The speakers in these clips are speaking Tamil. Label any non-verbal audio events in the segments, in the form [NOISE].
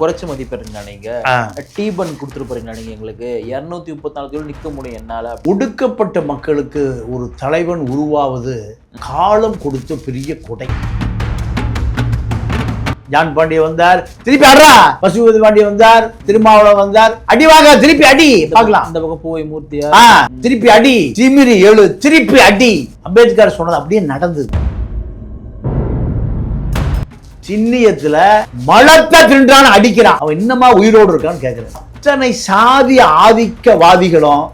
குறைச்சு மதிப்பிடுறீங்களா நீங்க. டீ பன் கொடுத்துட்டு போறீங்களா நீங்க எங்களுக்கு? இருநூத்தி முப்பத்தி நாலு கிலோ நிக்க முடியும் என்னால. ஒடுக்கப்பட்ட மக்களுக்கு ஒரு தலைவன் உருவாவது காலம் கொடுத்த பெரிய கொடை. ஜான் பாண்டிய வந்தார் திருப்பி அட்ரா பசுபதி பாண்டிய வந்தார் திருமாவளவன் வந்தார். அடி வாங்க திருப்பி அடி. பார்க்கலாம். இந்த பக்கம் போய் மூர்த்தியா? திருப்பி அடி. திமிரி எழு திருப்பி அடி. அம்பேத்கர் சொன்னது அப்படியே நடந்தது. சின்னியத்துல மலத்தை தின்றான் அடிக்கிறான். அவன் இன்னமா உயிரோடு இருக்கான்னு கேக்குறேன். இத்தனை சாதி ஆதிக்கவாதிகளும்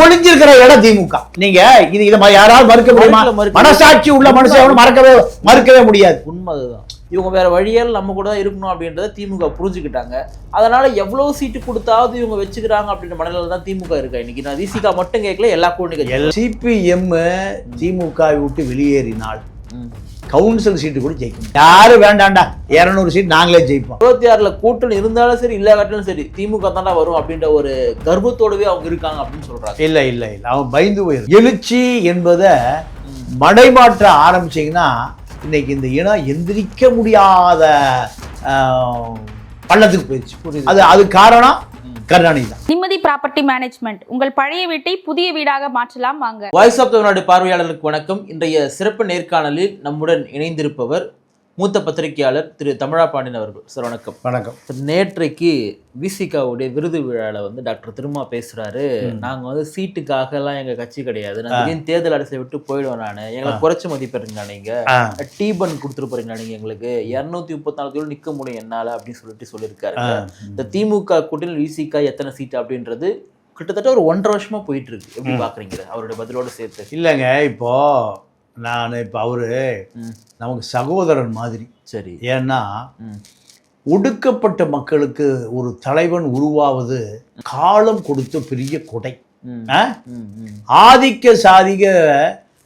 ஒளிஞ்சிருக்கிற இடம் திமுக. நீங்க இது இதை யாராவது மறுக்க முடியுமா. மனசாட்சி உள்ள மனுஷன் மறக்கவே மறுக்கவே முடியாது. உண்மை அதுதான் இவங்க வேற வழியால் நம்ம கூட தான் இருக்கணும் அப்படின்றத திமுக புரிஞ்சுக்கிட்டாங்க. அதனால எவ்வளவு சீட்டு கொடுத்தாவது இவங்க வச்சுக்கிறாங்க அப்படின்ற மனநிலை தான் திமுக இருக்கா இன்னைக்கு? நான் விசிகா மட்டும் கேட்கல எல்லா கூட்டணி சிபிஎம் திமுக விட்டு வெளியேறினால். கவுன்சில் சீட்டு கூட ஜெயிக்கும் யாரும் வேண்டாம்டா இருநூறு சீட் நாங்களே ஜெயிப்போம். இருபத்தி ஆறுல கூட்டணி இருந்தாலும் சரி இல்லாட்டாலும் சரி திமுக தாண்டா வரும் அப்படின்ற ஒரு கர்வத்தோடவே அவங்க இருக்காங்க அப்படின்னு சொல்றாங்க. இல்ல இல்ல இல்ல. அவன் பயந்து போயிரு. எழுச்சி என்பதை மடைமாற்ற ஆரம்பிச்சீங்கன்னா இன்னைக்கு இந்த இனம் எந்திரிக்க முடியாத பள்ளத்துக்கு போயிடுச்சு. அது அது காரணம்? கருணாநிதி. தான் நிம்மதி ப்ராப்பர்ட்டி மேனேஜ்மெண்ட். உங்கள் பழைய வீட்டை புதிய வீடாக மாற்றலாம் வாங்க. வாய்ஸ் ஆஃப் தமிழ்நாடு பார்வையாளர்களுக்கு வணக்கம். இன்றைய சிறப்பு நேர்காணலில் நம்முடன் இணைந்திருப்பவர் மூத்த பத்திரிகையாளர் திரு தமிழா பாண்டியன் அவர்கள். சார் வணக்கம். வணக்கம். நேற்றைக்கு விசிகாவுடைய விருது விழால வந்து டாக்டர் திருமா பேசுறாரு. நாங்க வந்து சீட்டுக்காக எல்லாம் எங்க கட்சி கிடையாது. நான் தேர்தல் அரசை விட்டு போயிடுவேன் நானு. எங்களை குறைச்சு மதிப்பிடுறீங்களா நீங்க? ஆ, டீ பன் கொடுத்துட்டு போறீங்களா நீங்க எங்களுக்கு? இருநூத்தி முப்பத்தி நாலு கிலோ நிக்க முடியும் என்னால அப்படின்னு சொல்லிட்டு சொல்லியிருக்காரு. இந்த திமுக கூட்டணியில் விசிகா எத்தனை சீட் அப்படின்றது கிட்டத்தட்ட ஒரு ஒன்றரை வருஷமா போயிட்டு இருக்கு. எப்படி பாக்குறீங்க? அவருடைய பதிலோட சேர்த்து. இல்லைங்க இப்போ நான் இப்போ அவரு நமக்கு சகோதரன் மாதிரி. சரி. ஏன்னா ஒடுக்கப்பட்ட மக்களுக்கு ஒரு தலைவன் உருவாவது காலம் கொடுத்த பெரிய கொடை. ஆதிக்க சாதிக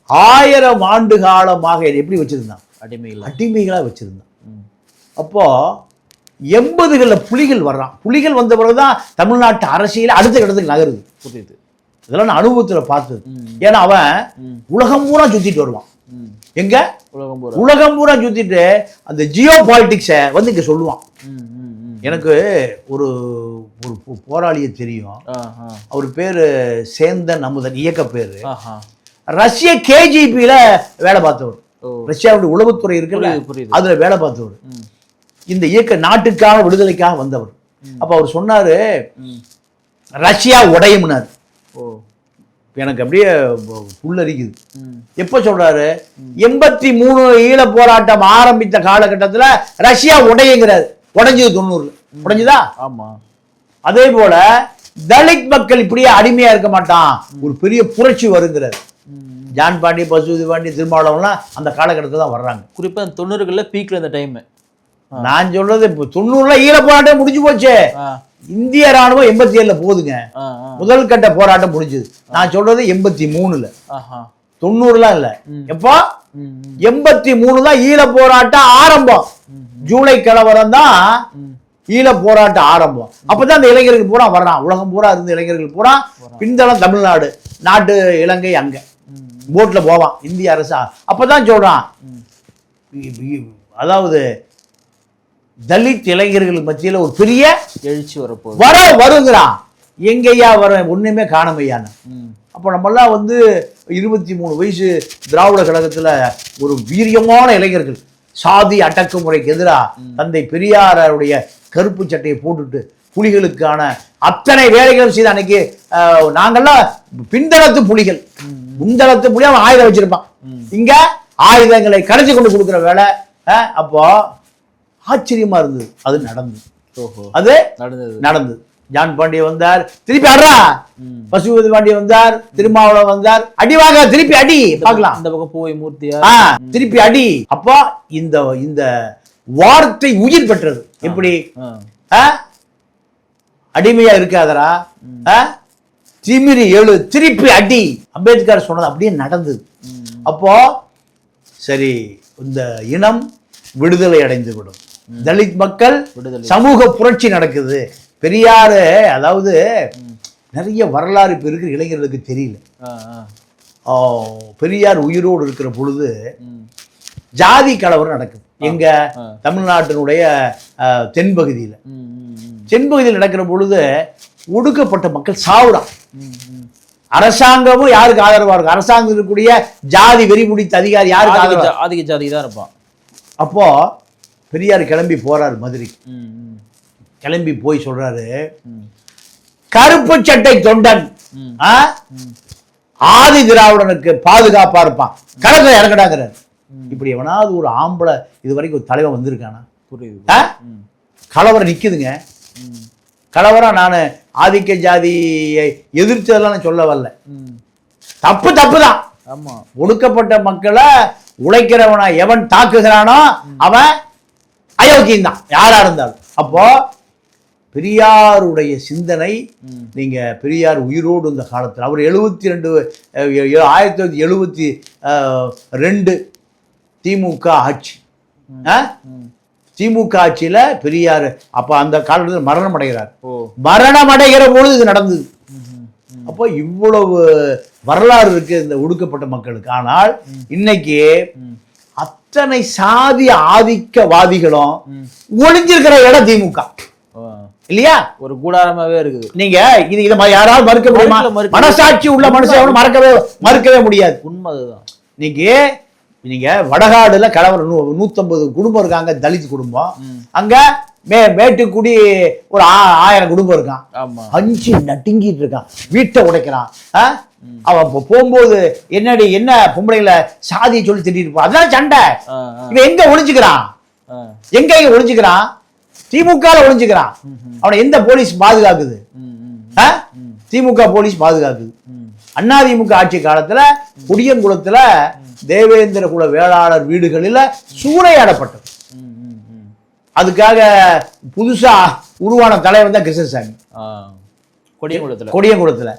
ஆயிரம் ஆண்டு காலமாக எப்படி வச்சிருந்தான்? அடிமைகள். அடிமைகளா வச்சிருந்தான். அப்போ எண்பதுகளில் புலிகள் வர்றான். புலிகள் வந்த பிறகுதான் தமிழ்நாட்டு அரசியல் அடுத்த கட்டத்துக்கு நகருது. புரியுது. இதெல்லாம் நான் அனுபவத்துல பார்த்தது. ஏன்னா அவன் உலகம் பூரா சுத்திட்டு வருவான். எங்க? உலகம் பூரா. உலகம் பூரா சுத்திட்டு அந்த ஜியோ பாலிட்டிக்ஸை வந்து இங்க சொல்லுவான். எனக்கு ஒரு ஒரு போராளியை தெரியும். அவர் பேரு சேந்தன் அமுதன் இயக்க பேரு. ரஷ்ய கேஜிபியில வேலை பார்த்தவர். ரஷ்யாவுடைய உளவுத்துறை இருக்குல்ல. அதுல வேலை பார்த்தவர். இந்த இயக்க நாட்டுக்கான விடுதலைக்காக வந்தவர். அப்ப அவர் சொன்னாரு. ரஷ்யா உடையும்னார். ஓ, எனக்கு அப்படியே புல்லரிக்குது. எப்ப சொல்றாரு? எண்பத்தி மூணு ஈழ போராட்டம் ஆரம்பித்த காலகட்டத்துல ரஷ்யா உடையுங்கிறாரு. உடைஞ்சது தொண்ணூறுல. உடைஞ்சுதா? ஆமா. அதே போல தலித் மக்கள் இப்படியே அடிமையா இருக்க மாட்டான். ஒரு பெரிய புரட்சி வருங்கிறார். ஜான் பாண்டி பசுதி பாண்டி திருமாவளவன்லாம் அந்த காலகட்டத்தில் தான் வர்றாங்க. குறிப்பா இந்த தொண்ணூறுகள்ல பீக்ல இந்த டைம் நான் சொல்றது இப்போ தொண்ணூறுல ஈழ போராட்டம் முடிஞ்சு போச்சு. இந்திய ராணுவம் எண்பத்தி ஏழுல போகுதுங்க. முதல் கட்ட போராட்டம் முடிஞ்சது. நான் சொல்றது எண்பத்தி மூணுல. தொண்ணூறுலாம் இல்ல. எப்போ? எண்பத்தி மூணு தான் ஈழ போராட்டம் ஆரம்பம். ஜூலை கலவரம் தான் ஈழ போராட்டம் ஆரம்பம். அப்பதான் அந்த இளைஞர்கள் பூரா வர்றான். உலகம் பூரா இருந்த இளைஞர்கள் பூரா பின்தளம் தமிழ்நாடு நாட்டு இலங்கை அங்க. போட்ல போவான். இந்திய அரசு. அப்பதான் சொல்றான். அதாவது தலித் இளைஞர்கள் மத்தியில ஒரு பெரிய எழுச்சி வரப்போகுது. வர வருங்கிறான் எங்கய்யா வர ஒண்ணுமே காணமையான அப்போ நம்மெல்லாம் வந்து இருபத்தி மூணு வயசு திராவிட கழகத்துல ஒரு வீரியமான இளைஞர்கள். சாதி அடக்குமுறைக்கு எதிராக தந்தை பெரியாருடைய கருப்பு சட்டையை போட்டுட்டு புலிகளுக்கான அத்தனை வேலைகளும் செய்த அன்னைக்கு ஆஹ், நாங்கெல்லாம் பின்தளத்து புலிகள். முன்தளத்து புலி அவன் ஆயுதம் வச்சிருப்பான். இங்க ஆயுதங்களை கடைசி கொண்டு கொடுக்குற வேலை அப்போ ஆச்சரியமா இருந்தது. அது நடந்தது. அது நடந்தது. ஜான் பாண்டிய வந்தார் திருப்பி அட்ரா. பசுபதி பாண்டிய வந்தார் திருமாவளவன் வந்தார். அடி வாங்க திருப்பி அடி பார்க்கலாம். இந்த பக்கம் போய் மூர்த்தியா? ஆ, திருப்பி அடி. அப்போ இந்த இந்த வார்த்தை உயிர் பெற்றது. எப்படி? அடிமையா இருக்காதரா? திமிரி எழு திருப்பி அடி. அம்பேத்கர் சொன்னது அப்படியே நடந்தது. அப்போ சரி இந்த இனம் விடுதலை அடைந்து விடும் தலித் மக்கள். சமூக புரட்சி நடக்குது. பெரியாரு அதாவது நிறைய வரலாறு இப்ப இருக்கிற இளைஞர்களுக்கு தெரியல. பெரியார் உயிரோடு இருக்கிற பொழுது ஜாதி கலவரம் நடக்குது. எங்க. தமிழ்நாட்டினுடைய தென்பகுதியில. தென்பகுதியில் நடக்கிற பொழுது ஒடுக்கப்பட்ட மக்கள் சாவுறான். அரசாங்கமும் யாருக்கு ஆதரவா இருக்கு அரசாங்கம் இருக்கக்கூடிய ஜாதி வெறி முடித்த அதிகாரி யாருக்கு ஆதரவா ஆதிக்க ஜாதி தான் இருப்பான். அப்போ பெரியார் கிளம்பி போறாரு மதுரைக்கு கிளம்பி போய் சொல்றாரு ம், கருப்பு சட்டை தொண்டன்? ஆதி திராவிடனுக்கு பாதுகாப்பா இருப்பான். களத்துல இறங்கடாங்கிறார் இப்படி எவனாவது ஒரு ஆம்பளை இது வரைக்கும் ஒரு தலைவன் வந்திருக்கானா? புரியுது கலவரம் நிக்குதுங்க. ம், கலவரம் நான் ஆதிக்க ஜாதியை எதிர்த்ததெல்லாம் நான் சொல்ல வரல. தப்பு தப்பு தான் ஆமா. ஒடுக்கப்பட்ட மக்களை உழைக்கிறவனை எவன் தாக்குகிறானோ அவன் அயோக்கியம் தான் யாரா இருந்தாலும். அப்போ பெரியாருடைய சிந்தனை ம். நீங்க பெரியார் உயிரோடு இருந்த காலத்தில் அவர் எழுபத்தி ரெண்டு ஆயிரத்தி தொள்ளாயிரத்தி எழுபத்தி ரெண்டு திமுக ஆட்சி. திமுக ஆட்சியில பெரியார் அப்ப அந்த காலத்தில் மரணம் அடைகிறார். மரணம் அடைகிற பொழுது இது நடந்தது. அப்போ இவ்வளவு வரலாறு இருக்கு இந்த ஒடுக்கப்பட்ட மக்களுக்கு. ஆனால் இன்னைக்கு. அத்தனை சாதி ஆதிக்கவாதிகளும். ஒளிஞ்சிருக்கிற இடம் திமுக. இல்லையா ஒரு கூடாரமாவே இருக்குது நீங்க இது இதை யாராவது மறுக்க முடியுமா. மனசாட்சி உள்ள மனுஷன் மறக்கவே மறுக்கவே முடியாது உண்மை அதுதான் இன்னைக்கு நீங்க வடகாடுல கலவரம் நூ- நூத்தம்பது குடும்பம் இருக்காங்க தலித் குடும்பம். அங்க மே மேட்டுக்குடி ஒரு ஆயிரம் குடும்பம் இருக்கான். அஞ்சு நடுங்கிட்டு இருக்கான். வீட்டை உடைக்கிறான்? அவன் போகும்போது என்னடி என்ன பொம்பளைங்கள சாதியை சொல்லி திட்டிட்டு இருப்பான். அதான் சண்டை. இவன் எங்க ஒளிஞ்சுக்கிறான். எங்க இங்க ஒளிஞ்சுக்கிறான்? திமுக ஒளிஞ்சுக்கிறான். அவனை எந்த போலீஸ் பாதுகாக்குது? திமுக போலீஸ் பாதுகாக்குது. அதிமுக ஆட்சி காலத்துல குடியங்குளத்துல தேவேந்திர குல வேளாளர் வீடுகளில சூறையாடப்பட்டது. அதுக்காக புதுசா உருவான தலைவர் தான் கிருஷ்ணசாமி. கொடியங்குளத்துல. கொடியங்குளத்துல.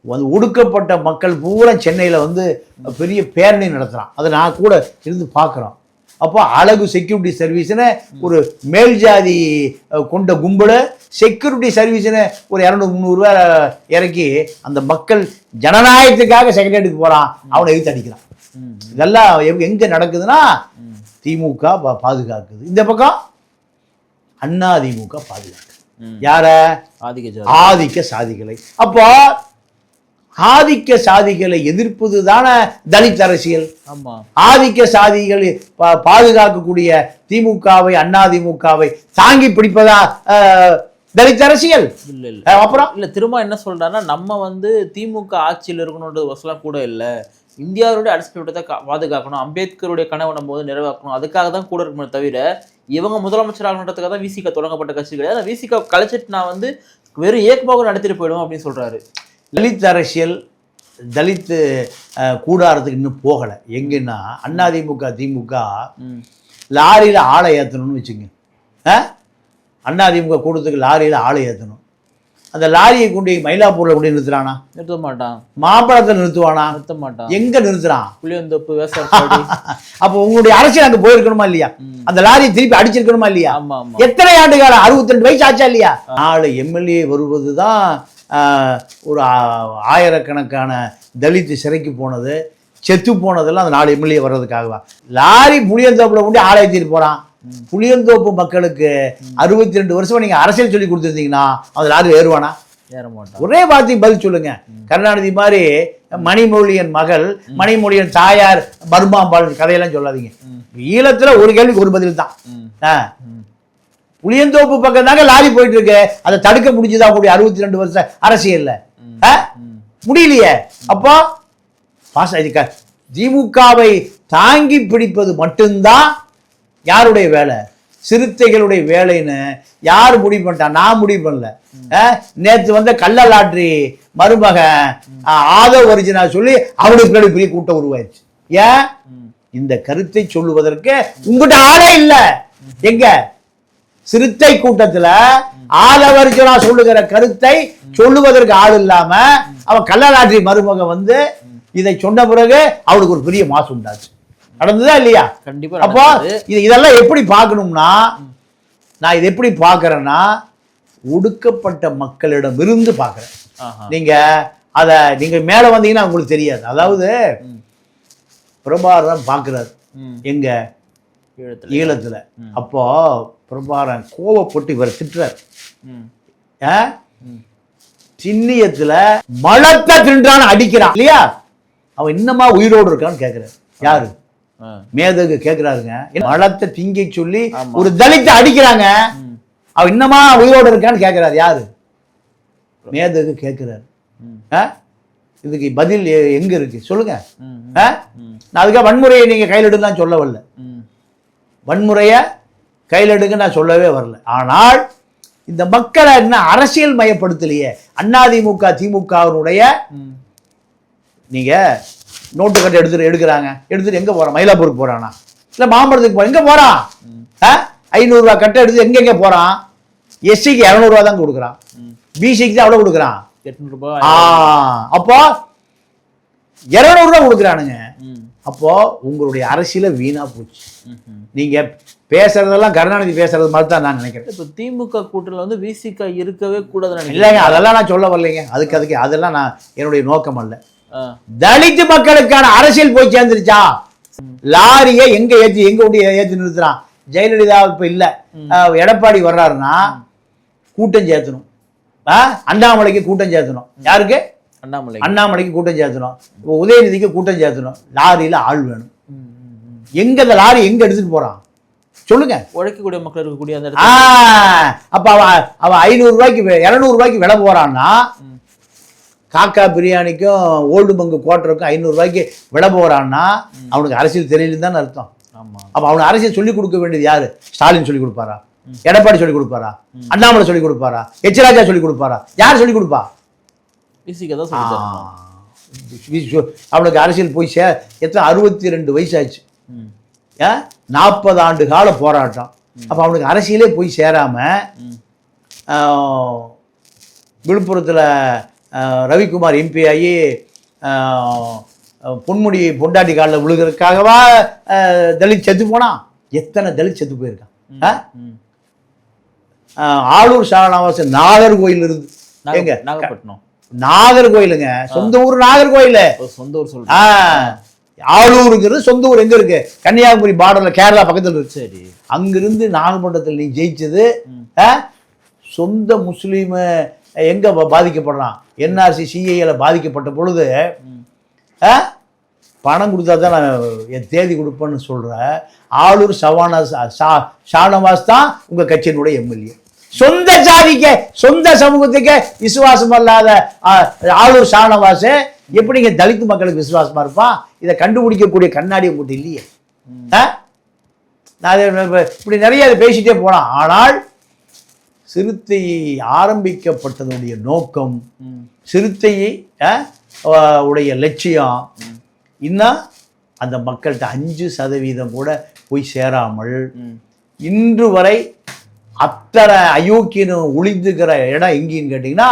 வந்து ஒடுக்கப்பட்ட மக்கள் பூரா சென்னையில் வந்து பெரிய பேரணி நடத்துகிறான் அதை நான் கூட இருந்து பார்க்குறோம். அப்போ அழகு செக்யூரிட்டி சர்வீஸ்னு ஒரு மேல் ஜாதி கொண்ட கும்பல் செக்யூரிட்டி சர்வீஸ்னு ஒரு இரநூறு முந்நூறுரூவா இறக்கி அந்த மக்கள் ஜனநாயகத்துக்காக செக்ரட்டரிக்கு போகிறான் அவனை எதிர்த்து அடிக்கிறான். இதெல்லாம் எங்க- நடக்குதுன்னா திமுக பாதுகாக்குது. இந்த பக்கம் அண்ணா திமுக பாதுகாக்குது ம். யார? ஆதிக்க சாதிகளை. அப்போ ஆதிக்க சாதிகளை எதிர்ப்பது தானே தலித் அரசியல். ஆமா. ஆதிக்க சாதிகள் பாதுகாக்கக்கூடிய திமுகவை அண்ணா திமுகவை தாங்கி பிடிப்பதா தலித் அரசியல்? இல்ல இல்ல. அஹ், அப்புறம்? இல்ல திரும்ப என்ன சொல்றான்னா நம்ம வந்து திமுக ஆட்சியில் இருக்கணுன்றது வசலாம் கூட இல்ல. இந்தியாவுடைய அரசியல் பாதுகாக்கணும் அம்பேத்கருடைய கனவை நம்ம வந்து நிறைவேற்றணும் அதுக்காக தான் கூட இருக்கணுமே தவிர இவங்க முதலமைச்சர் ஆகணுன்றதுக்காக தான் விசிக தொடங்கப்பட்ட கட்சி கிடையாது. விசிக கலைச்சிட்டு நான் வந்து வெறும் ஏக்கமாக நடத்திட்டு போயிடுவோம் அப்படின்னு சொல்றாரு. தலித் அரசியல் தலித் அஹ், கூடாரத்துக்கு இன்னும் போகலை. எங்கன்னா அண்ணா திமுக திமுக. லாரியில் ஆளை ஏற்றணும்னு வச்சுங்க? அண்ணா திமுக கூட்டத்துக்கு லாரியில் ஆளை ஏற்றணும் அந்த லாரியை கொண்டு மயிலாப்பூரில் கொண்டு நிறுத்துறானா? நிறுத்த மாட்டான் மாம்பழத்தில் நிறுத்துவானா? நிறுத்த மாட்டான் எங்க நிறுத்துறான்? புளியந்தோப்பு [LAUGHS] அப்போ உங்களுடைய அரசியல் அங்க போயிருக்கணுமா இல்லையா? அந்த லாரியை திருப்பி அடிச்சிருக்கணுமா இல்லையா? எத்தனை ஆண்டு காலம்? அறுபத்தி ரெண்டு வயசு ஆச்சா இல்லையா? நாலு எம்எல்ஏ வருவதுதான் ஒரு ஆயிரக்கணக்கான தலித் சிறைக்கு போனது செத்து போனதெல்லாம் அந்த நாலு எம்எல்ஏ வர்றதுக்காகவா? லாரி புளியந்தோப்புல கொண்டு ஆளை ஏற்றிட்டு போறான். புளியந்தோப்பு மக்களுக்கு அறுபத்தி ரெண்டு வருஷமா நீங்க அரசியல் சொல்லி கொடுத்துருந்தீங்கன்னா அந்த லாரி ஏறுவானா? ஏற மாட்டான். ஒரே வார்த்தை பதில் சொல்லுங்க. கருணாநிதி மாதிரி மணிமொழியன் மகள் மணிமொழியன் தாயார் பர்மாம்பாள் கதையெல்லாம் சொல்லாதீங்க. ஈழத்துல ஒரு கேள்விக்கு ஒரு பதில் தான். புளியந்தோப்பு பக்கம் தாங்க லாரி போயிட்டு இருக்கு. அதை தடுக்க முடிஞ்சுதா கூடிய அறுபத்தி ரெண்டு வருஷம் அரசியல்ல ஆ? முடியலையே. அப்போ பாச திமுகவை தாங்கி பிடிப்பது மட்டும்தான் யாருடைய வேலை? சிறுத்தைகளுடைய வேலைன்னு யார் முடிவு பண்ணிட்டா? நான் முடிவு பண்ணல. அஹ், நேத்து வந்த கள்ள லாட்ரி மருமகன் அஹ், ஆதவ் ஒரிஜினா சொல்லி அவனுக்கு பின்னாடி பெரிய கூட்டம் உருவாயிருச்சு ஏன்? இந்த கருத்தை சொல்லுவதற்கு உங்ககிட்ட ஆளே இல்ல. எங்க? சிறுத்தை கூட்டத்துல ஆலவர்ஜனா சொல்லுகிற கருத்தை சொல்லுவதற்கு ஆள் இல்லாம அவன் கள்ளலாட்ரி மருமகன் வந்து இதை சொன்ன பிறகு அவனுக்கு ஒரு பெரிய மாசு உண்டாச்சு. நடந்ததா இல்லையா? கண்டிப்பா அப்போ. இது இதெல்லாம் எப்படி பார்க்கணும்னா நான் இது எப்படி பார்க்கறேன்னா ஒடுக்கப்பட்ட மக்களிடம் இருந்து பார்க்கறேன். நீங்க அத நீங்க மேல வந்தீங்கன்னா உங்களுக்கு தெரியாது. அதாவது பிரபாகரன் பார்க்குறாரு. ம். எங்க? ஈழத்துல. அப்போ பிரபாரன் கோவப்பட்டு இவர் திட்டுறார். சின்னியத்துல மலத்தை தின்றான் அடிக்கிறான். இல்லையா? அவன் இன்னமா உயிரோடு இருக்கான்னு கேக்குறாரு. யாரு? மேதகு கேக்குறாருங்க. மலத்தை திங்க சொல்லி. ஒரு தலித்தை அடிக்கிறாங்க. ம். அவன் இன்னமா உயிரோடு இருக்கான்னு கேக்குறாரு யாரு? மேதகு ஆ? இதுக்கு பதில் எங்க இருக்கு? சொல்லுங்க. நான் அதுக்காக வன்முறையை நீங்க கையில் எடுன்னு சொல்ல வரல. வன்முறையை கையில் எடுங்க நான் சொல்லவே வரல. ஆனால் இந்த மக்களை என்ன அரசியல் மயப்படுத்தலையே. அதிமுக திமுகவினுடைய நீங்க நோட்டு கட்டை எடுத்துட்டு எடுக்கிறாங்க. எடுத்துட்டு எங்க போறான்? மயிலாப்பூருக்கு போறானா? இல்ல மாம்பழத்துக்கு போ எங்க போறான்? ஆ? ஐநூறு ரூபாய் கட்டை எடுத்து எங்க எங்க போறான்? எஸ்சிக்கு இரநூறுவா தான் கொடுக்குறான். பிசிக்கு தான் எவ்வளவு கொடுக்குறான். எட்நூறுபா ஆ. அப்போ இரநூறுவா கொடுக்குறானுங்க. அப்போ உங்களுடைய அரசியல வீணா போச்சு. நீங்க பேசுறதெல்லாம் கருணாநிதி பேசுறது மாதிரி தான் நான் நினைக்கிறேன். இப்போ திமுக கூட்டணியில் வந்து விசிக இருக்கவே கூடாதுன்னு இல்லைங்க அதெல்லாம் நான் சொல்ல வரலைங்க. அதுக்கு அதுக்கு அதெல்லாம் நான் என்னுடைய நோக்கம் அல்ல. தலித் மக்களுக்கான அரசியல் போய் சேர்ந்துருச்சா? லாரியை எங்க ஏத்தி எங்க கொண்டு ஏத்தி நிறுத்துறான்? ஜெயலலிதா இப்ப இல்ல. எடப்பாடி வர்றாருன்னா கூட்டம் சேர்த்தணும்? அண்ணாமலைக்கு கூட்டம் சேர்த்தணும். யாருக்கு? அண்ணாமலை அண்ணாமலைக்கு கூட்டம் சேர்த்தணும். இப்போ உதயநிதிக்கு கூட்டம் சேர்த்தணும். லாரியில ஆள் வேணும். எங்க இந்த லாரி எங்க எடுத்துட்டு போறான்? சொல்லுங்க. உழைக்கக்கூடிய மக்கள் இருக்கக்கூடிய அந்த அப்ப அவன் அவன் ஐநூறு ரூபாய்க்கு இருநூறு ரூபாய்க்கு விலை போறான்னா. காக்கா பிரியாணிக்கும் ஓல்டு பங்கு குவார்டருக்கும் ஐநூறு ரூபாய்க்கு விலை போறான்னா அவனுக்கு அரசியல் தெரியலன்னு தானே அர்த்தம். ஆமா. அப்ப அவனுக்கு அரசியல் சொல்லி கொடுக்க வேண்டியது யாரு? ஸ்டாலின் சொல்லி கொடுப்பாரா? எடப்பாடி சொல்லி கொடுப்பாரா? அண்ணாமலை சொல்லி கொடுப்பாரா? எச் ராஜா சொல்லி கொடுப்பாரா? யார் சொல்லி கொடுப்பா? அவனுக்கு அரசியல் போய் சே எத்தனை? அறுபத்தி ரெண்டு வயசாச்சு. ம். நாற்பது ஆண்டு கால போராட்டம். அப்ப அவனுக்கு அரசியலே போய் சேராம ம். ஆஹ், விழுப்புரத்துல ரவிக்குமார் எம்பி ஆகி பொன்முடி பொண்டாட்டி காலில் விழுகிறதுக்காகவா தலித் செத்து போனான் எத்தனை தலித் செத்து போயிருக்கான்? ஆளூர் சாரணாவாசன் நாகர்கோயில் இருந்து எங்க? நாக- நாகப்பட்டினம் நாகர்கோயிலுங்க சொந்த ஊர் நாகர்கோயில் சொந்த ஊர் ஆ. சொல்றேன் ஆளூருங்கிறது சொந்த ஊர். எங்க இருக்கு? கன்னியாகுமரி பார்டர்ல கேரளா பக்கத்துல இருக்கு. சரி. அங்கிருந்து நாகப்பட்டினத்தில் நீ ஜெயிச்சது? சொந்த முஸ்லீம் எங்கே பாதிக்கப்படுறான் என்ஆர்சி சிஐயில் பாதிக்கப்பட்ட பொழுது ஆ? பணம் கொடுத்தா தான் நான் என் தேதி கொடுப்பேன்னு சொல்கிறேன் ஆளூர் சவானா சா ஷானவாஸ் தான் உங்கள் கட்சியினுடைய எம்எல்ஏ சொந்த ஜாதிக்கு சொந்த சமூகத்துக்கு விசுவாசம் அல்லாத ஆ, ஆளூர் ஷானவாஸ் எப்படிங்க தலித் மக்களுக்கு விசுவாசமாக இருப்பான் இதை கண்டுபிடிக்கக்கூடிய கண்ணாடி உங்கள்கிட்ட இல்லையே ஆ? நான் இப்படி நிறைய அதை பேசிட்டே போலாம் ஆனால் சிறுத்தை ஆரம்பிக்கப்பட்டதனுடைய நோக்கம் சிறுத்தையை உடைய லட்சியம். இன்னும் அந்த மக்கள்கிட்ட அஞ்சு சதவீதம் கூட போய் சேராமல் இன்று வரை அத்தனை அயோக்கியனு ஒளிந்துக்கிற இடம் எங்கேன்னு கேட்டிங்கன்னா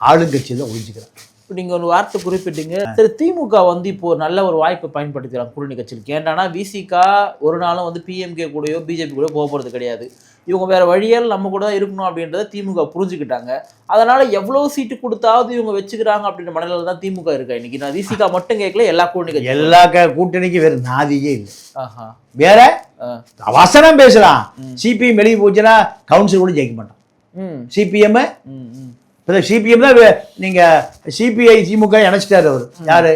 ஆளுங்கட்சி தான் ஒளிஞ்சுக்கிறான் இப்போ நீங்க ஒரு வார்த்தை குறிப்பிட்டீங்க. சரி திமுக வந்து இப்போ ஒரு நல்ல ஒரு வாய்ப்பை பயன்படுத்திக்கிறாங்க கூட்டணி கட்சிக்கு ஏன்டானா விசிகா ஒரு நாளும் வந்து பிஎம்கே கூடயோ பிஜேபி கூட போக போறது கிடையாது. இவங்க வேற வழியால் நம்ம கூட தான் இருக்கணும் அப்படின்றத திமுக புரிஞ்சுக்கிட்டாங்க. அதனால எவ்வளவு சீட்டு கொடுத்தாவது இவங்க வச்சுக்கிறாங்க அப்படின்ற மனநிலை தான் திமுக இருக்கா? இன்னைக்கு நான் விசிகா மட்டும் கேட்கல எல்லா கூட்டணி எல்லா கூட்டணிக்கும் வேறு நாதியே இல்லை. ஆஹா. வேற? ஆ. அவசரம் பேசலாம். சிபிஎம் வெளியே போச்சுன்னா கவுன்சில் கூட ஜெயிக்க மாட்டான். ம். சிபிஎம் இப்போ சிபிஎம் தான் வே- நீங்க சிபிஐ திமுக இணைச்சிட்டாரு அவர். யாரு?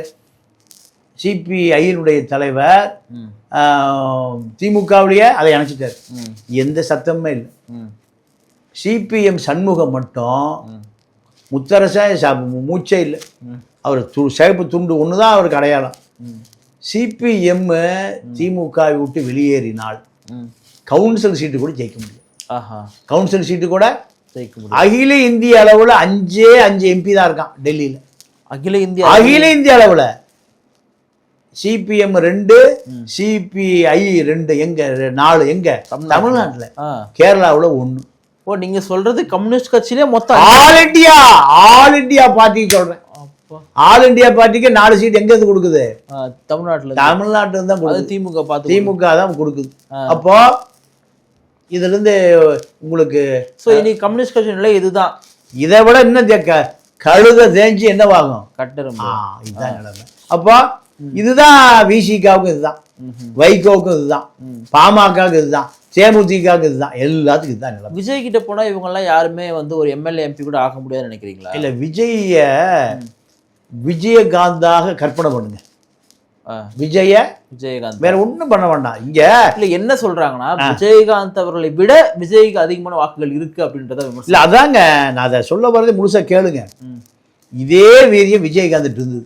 சிபிஐயினுடைய தலைவர் ம். திமுகவுடைய அதை இணைச்சிட்டாரு ம் எந்த சத்தமுமே இல்லை. சிபிஎம் சண்முகம் மட்டும் ம். முத்தரசன் ச- மூச்சே இல்லை. அவர் து சிவப்பு துண்டு ஒன்று தான் அவருக்கு அடையாளம். சிபிஎம் திமுகவை விட்டு வெளியேறினால் கவுன்சில் சீட்டு கூட ஜெயிக்க முடியும் கவுன்சில் சீட்டு கூட ஜெயிக்க முடியும் அகில இந்திய அளவில் அஞ்சே அஞ்சு எம்பி தான் இருக்கான் டெல்லியில். அகில இந்திய அகில இந்திய அளவில். சிபிஎம் ரெண்டு சிபிஐ ரெண்டு எங்க? நாலு எங்க? தமிழ்நாட்டில். கேரளாவில் ஒன்று ஓ நீங்க சொல்றது கம்யூனிஸ்ட் கட்சியிலே மொத்தம் ஆல் இந்தியா ஆல் இந்தியா பார்ட்டிக்கு சொல்றேன். ஆல் இந்தியா பார்ட்டிக்கு நாலு சீட் எங்க இருந்து கொடுக்குது? தமிழ்நாட்டுல. தமிழ்நாட்டுல தான் கொடுக்குது. திமுக பார்த்து திமுக தான் கொடுக்குது. அப்போ இதுல இருந்து உங்களுக்கு சோ இன்னைக்கு கம்யூனிஸ்ட் கட்சி நிலை இதுதான். இதை விட இன்னும் கழுத தேஞ்சு என்னவாகும்? கட்டரும். ஆ, இதுதான் நிலைமை. அப்போ இதுதான் விசிகாவுக்கும் இதுதான். வைகோவுக்கும் இதுதான். பாமகவுக்கு இதுதான். தேமுதிகவுக்கு இதுதான். எல்லாத்துக்கும் இதுதான் நிலைமை. விஜய் கிட்ட போனா இவங்க எல்லாம் யாருமே வந்து ஒரு எம்எல்ஏ எம்பி கூட ஆக முடியாதுன்னு நினைக்கிறீங்களா? இல்ல விஜய விஜயகாந்தாக கற்பனை பண்ணுங்க. விஜய விஜயகாந்த். வேற ஒண்ணும் பண்ண வேண்டாம். இங்க இல்ல என்ன சொல்றாங்கன்னா விஜயகாந்த் அவர்களை விட விஜய்க்கு அதிகமான வாக்குகள் இருக்கு அப்படின்றத இல்ல அதாங்க நான் அதை சொல்ல வர்றது முழுசா கேளுங்க. இதே வீரியம் விஜயகாந்த் இருந்தது.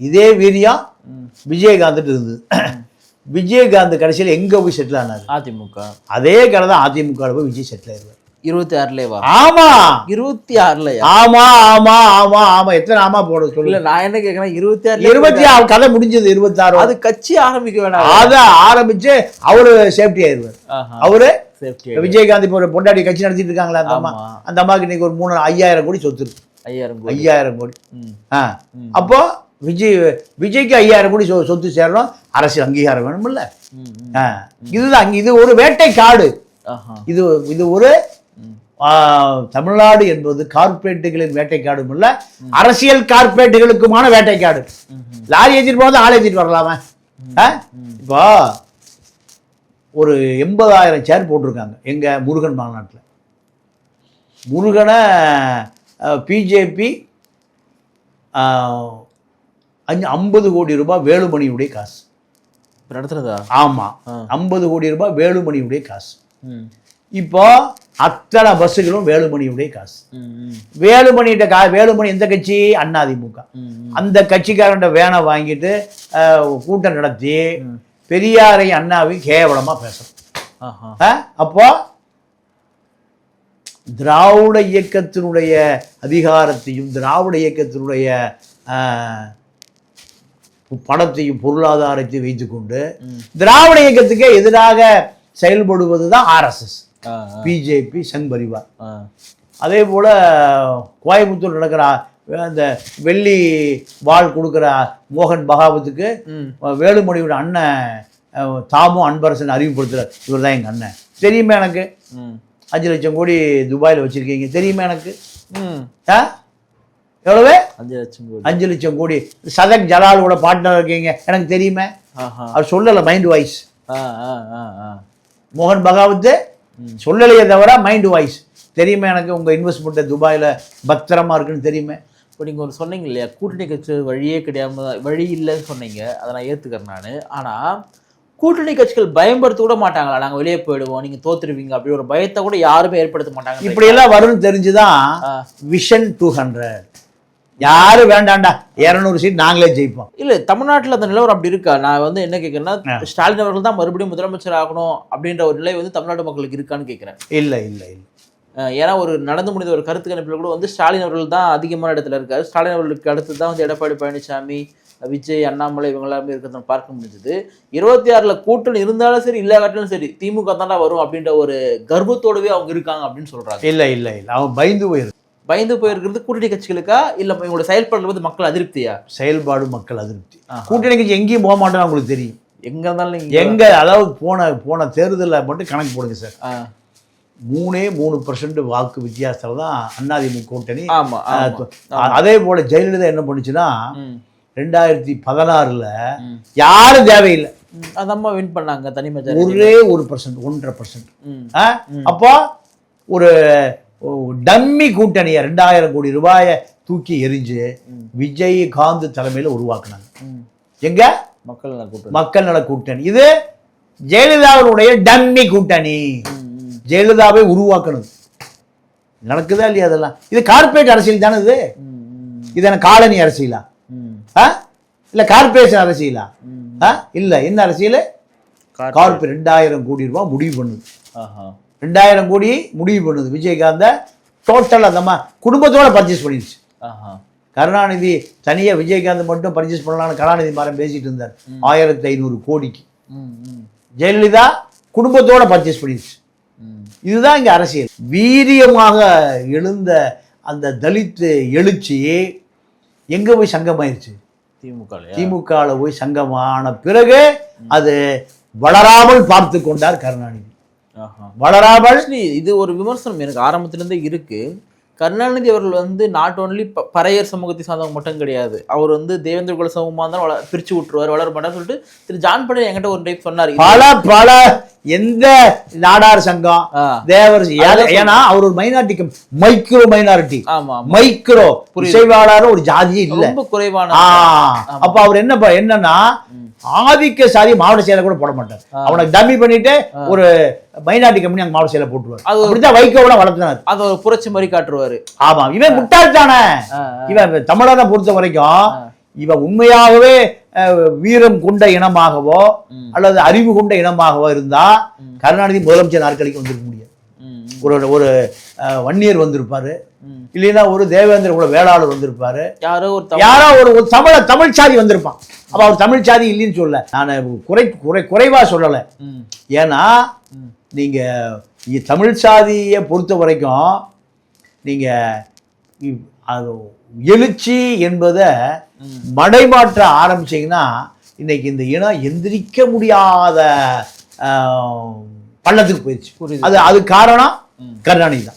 இதே வீரியம். விஜயகாந்த் இருந்தது விஜயகாந்த் கடைசியில் எங்க போய் செட்டில் ஆனாரு? அதிமுக. அதே கதை தான் அதிமுக போய் விஜய் செட்டில் ஆயிருவார். இருபத்தி ஆறுலவா ஆமா! இருபத்தி ஆறுலயா? ஆமா ஆமா ஆமா ஆமா. எத்தனை ஆமா போட சொல்லு நான் என்ன கேக்குறேன் இருபத்தி ஆறுல இருபத்தி ஆறு கதை முடிஞ்சது இருபத்தாறு அது கட்சி ஆரம்பிக்க வேணாம். அத ஆரம்பிச்சு அவரு சேஃப்டி ஆயிருவார். ஆஹா, அவரு. விஜயகாந்த் இப்போ ஒரு பொண்டாட்டி கட்சி நடத்திட்டு இருக்காங்களா அந்த அம்மா. அந்த அம்மாக்கு இன்னைக்கு ஒரு மூணு ஐயாயிரம் கோடி சொத்து இருக்கு. ஐயாயிரம் கோடி. ஐயாயிரம் கோடி. ஆ. அப்போ விஜய் விஜய்க்கு ஐயாயிரம் கோடி சொ- சொத்து சேரணும். அரசியல் அங்கீகாரம் வேணும்ல இதுதான் அங்க இது ஒரு வேட்டை காடு இது இது ஒரு தமிழ்நாடு என்பது கார்ப்பரேட்டுகளின் வேட்டைக்காடும் இல்ல அரசியல் கார்ப்பரேட்டுகளுக்குமான வேட்டைக்காடு. லாரி ஏற்றிட்டு போகிறது ஆள் ஏற்றிட்டு வரலாமா? இப்போ ஒரு எண்பதாயிரம் சேர் போட்டிருக்காங்க எங்க முருகன் மாநாட்டில். முருகனை பிஜேபி அஞ்சு ஐம்பது கோடி ரூபாய் வேலுமணியுடைய காசு. நடத்துறதா? ஆமா. ஆ. ஐம்பது கோடி ரூபாய் வேலுமணியுடைய காசு. இப்போ அத்தனை பஸ்ஸுகளும் வேலுமணியுடைய காசு. வேலுமணிகிட்ட கா வேலுமணி எந்த கட்சி? அதிமுக. அந்த கட்சிக்காரன்ட்ட வேனை வாங்கிட்டு கூட்டம் நடத்தி பெரியாரை அண்ணாவையும் கேவலமா பேசுறோம் ஆஹா, அஹ், அப்போ திராவிட இயக்கத்தினுடைய அதிகாரத்தையும் திராவிட இயக்கத்தினுடைய பணத்தையும் பொருளாதாரத்தையும் வைத்துக்கொண்டு. திராவிட இயக்கத்துக்கே எதிராக செயல்படுவது தான் ஆர்எஸ்எஸ் பிஜேபி சங் பரிவார். அதே போல் கோயம்புத்தூர் நடக்கிற அந்த வெள்ளி வாள் கொடுக்குற மோகன் பகாவத்துக்கு வேலுமணியோட அண்ணன் அஹ், தாமு அன்பரசன் அறிமுகப்படுத்துகிறார் இவர் தான் எங்கள் அண்ணன். தெரியுமா எனக்கு? அஞ்சு லட்சம் கோடி துபாயில் வச்சுருக்கீங்க. தெரியுமா எனக்கு. ஆ? எவ்வளவு? அஞ்சு லட்சம் கோடி. அஞ்சு லட்சம் கோடி. சதக் ஜலாலோட பார்ட்னர் இருக்கீங்க. எனக்கு தெரியுமே. அவர் சொல்லலை மைண்ட் வாய்ஸ். மோகன் பகாவத்து சொல்லலையே தவிர மைண்ட் வாய்ஸ் தெரியுமே எனக்கு உங்கள் இன்வெஸ்ட்மெண்ட்டை துபாயில் பத்திரமா இருக்குன்னு தெரியுமே. இப்போ நீங்கள் ஒரு சொன்னீங்க இல்லையா? கூட்டணி கட்சி வழியே கிடையாம வழி இல்லைன்னு சொன்னீங்க. அதை நான் ஏற்றுக்கிறேன் நான். ஆனால் கூட்டணி கட்சிகள் பயன்படுத்த கூட மாட்டாங்களா? நாங்கள் வெளியே போயிடுவோம் நீங்கள் தோத்துருவீங்க அப்படி ஒரு பயத்தை கூட யாருமே ஏற்படுத்த மாட்டாங்க இப்படியெல்லாம் வரும்னு தெரிஞ்சுதான். விஷன் டூ ஹண்ட்ரட் யாரும் வேண்டாம்டா இரநூறு சீட் நாங்களே ஜெயிப்போம். இல்ல தமிழ்நாட்டுல அந்த நிலவரம் அப்படி இருக்கா? நான் வந்து என்ன கேட்கறேன்னா ஸ்டாலின் அவர்கள் தான் மறுபடியும் முதலமைச்சர் ஆகணும் அப்படின்ற ஒரு நிலை வந்து தமிழ்நாட்டு மக்களுக்கு இருக்கான்னு கேட்கிறேன் இல்லை இல்லை இல்லை. ஏன்னா ஒரு நடந்து முடிந்த ஒரு கருத்து கணிப்பில் கூட வந்து ஸ்டாலின் அவர்கள் தான் அதிகமான இடத்துல இருக்காரு. ஸ்டாலின் அவர்களுக்கு அடுத்து தான் வந்து எடப்பாடி பழனிசாமி விஜய் அண்ணாமலை இவங்க எல்லாமே இருக்கிறத பார்க்க முடிஞ்சது. இருபத்தி ஆறுல கூட்டணி இருந்தாலும் சரி இல்லாட்டாலும் சரி திமுக தாண்டா வரும் அப்படின்ற ஒரு கர்வத்தோடவே அவங்க இருக்காங்க அப்படின்னு சொல்றாங்க. இல்லை இல்லை இல்லை. அவன் பயந்து போயிரு பயந்து போயிருக்கிறது கூட்டணி கட்சிகளுக்கா? இல்ல இவங்களோட செயல்பாடுல வந்து மக்கள் அதிருப்தியா? செயல்பாடு மக்கள் அதிருப்தி. கூட்டணி கட்சி எங்கேயும் போக மாட்டேன்னு உங்களுக்கு தெரியும். எங்க இருந்தாலும் எங்க அதாவது போன போன தேர்தலில் மட்டும் கணக்கு போடுங்க சார். மூணே மூணு பர்சன்ட் வாக்கு வித்தியாசத்தில் தான் அதிமுக கூட்டணி. அதே போல ஜெயலலிதா என்ன பண்ணுச்சுன்னா ரெண்டாயிரத்தி பதினாறுல. யாரும் தேவையில்லை. அம்மா வின் பண்ணாங்க தனிமை ஒரே ஒரு பர்சன்ட் ஒன்றரை பர்சன்ட் அப்போ ஒரு டம்மி கூட்டணியை ரெண்டாயிரம் கோடி ரூபாயை தூக்கி எரிஞ்சு விஜயகாந்த் தலைமையில உருவாக்குனாங்க. எங்க? மக்கள் நல கூட்டணி. மக்கள் நல கூட்டணி. இது ஜெயலலிதாவுடைய டம்மி கூட்டணி. ஜெயலலிதாவை உருவாக்கணும். நடக்குதா இல்லையா அதெல்லாம்? இது கார்ப்பரேட் அரசியல் தானே இது? இது காலனி அரசியலா? இல்ல கார்பரேஷன் அரசியலா? இல்ல என்ன அரசியல். கார்பரேட் ரெண்டாயிரம் கோடி ரூபாய் முடிவு பண்ணுது. ரெண்டாயிரம் கோடி முடிவு பண்ணுது விஜயகாந்த. டோட்டல் அந்த மா- குடும்பத்தோட பர்ச்சேஸ் பண்ணிடுச்சு. கருணாநிதி தனியா விஜயகாந்த் மட்டும் பர்ச்சேஸ் பண்ணலாம்னு கருணாநிதி மாறன் பேசிட்டு இருந்தார். ஆயிரத்தி ஐநூறு கோடிக்கு. ஜெயலலிதா குடும்பத்தோட பர்ச்சேஸ் பண்ணிடுச்சு. இதுதான் இங்க அரசியல். வீரியமாக எழுந்த அந்த தலித் எழுச்சி எங்க போய் சங்கமாயிருச்சு? திமுக? திமுகவில் போய் சங்கமான பிறகு அது வளராமல் பார்த்து கொண்டார் கருணாநிதி. வளராமல் இது ஒரு விமர்சனம் எனக்கு ஆரம்பத்துல இருந்தே இருக்கு. கருணாநிதி அவர்கள் வந்து நாட் ஓன்லி பறையர் சமூகத்தை சார்ந்தவங்க மட்டும் கிடையாது. அவர் வந்து தேவேந்திர குல சமூகமா இருந்தாலும் வள- பிரிச்சு விட்டுருவார் வளர மாட்டான்னு சொல்லிட்டு திரு ஜான் படேல் என்கிட்ட ஒரு டைம் சொன்னார். பல பல எந்த நாடார் சங்கம். தேவர் ஏன்னா அவர் ஒரு மைனாரிட்டி மைக்ரோ மைனாரிட்டி ஆமா மைக்ரோ. இசைவாளர் ஒரு ஜாதியே இல்ல. ரொம்ப குறைவான. அப்ப அவர் என்ன என்னன்னா ஆதிக்க சாதி மாவட்ட செயலை கூட போட மாட்டார். அவனை டம்மி பண்ணிட்டு ஒரு மைனாரிட்டி கம்பெனி அங்க மாவட்ட செயலை போட்டுருவார். அது அப்படித்தான் வைகோவோட வளர்த்தினார். அது ஒரு புரட்சி மாதிரி காட்டுருவாரு. ஆமா இவன் முட்டாள்தானே? இவன் தமிழரை பொறுத்த வரைக்கும் இவன் உண்மையாகவே வீரம் கொண்ட இனமாகவோ. அல்லது அறிவு கொண்ட இனமாகவோ இருந்தா கருணாநிதி முதலமைச்சர் நாற்காலிக்கு வந்திருக்க முடியாது. ஒரு ஒரு வன்னியர் வந்திருப்பாரு. இல்லைன்னா ஒரு தேவேந்திர குல வேளாளர் வந்திருப்பாரு. யாரோ ஒரு யாரோ ஒரு ஒரு தமிழ தமிழ் சாதி வந்திருப்பான். அப்ப அவர் தமிழ் சாதி இல்லைன்னு சொல்ல நான் குறை குறை குறைவா சொல்லலை. ஏன்னா ம். நீங்க இ- தமிழ் சாதியை பொறுத்த வரைக்கும் நீங்க இ- அது எழுச்சி என்பதை. மடைமாற்ற ஆரம்பிச்சீங்கன்னா இன்னைக்கு இந்த இனம் எந்திரிக்க முடியாத பள்ளத்துக்கு போயிடுச்சு. அது அது காரணம். கருணாநிதி தான்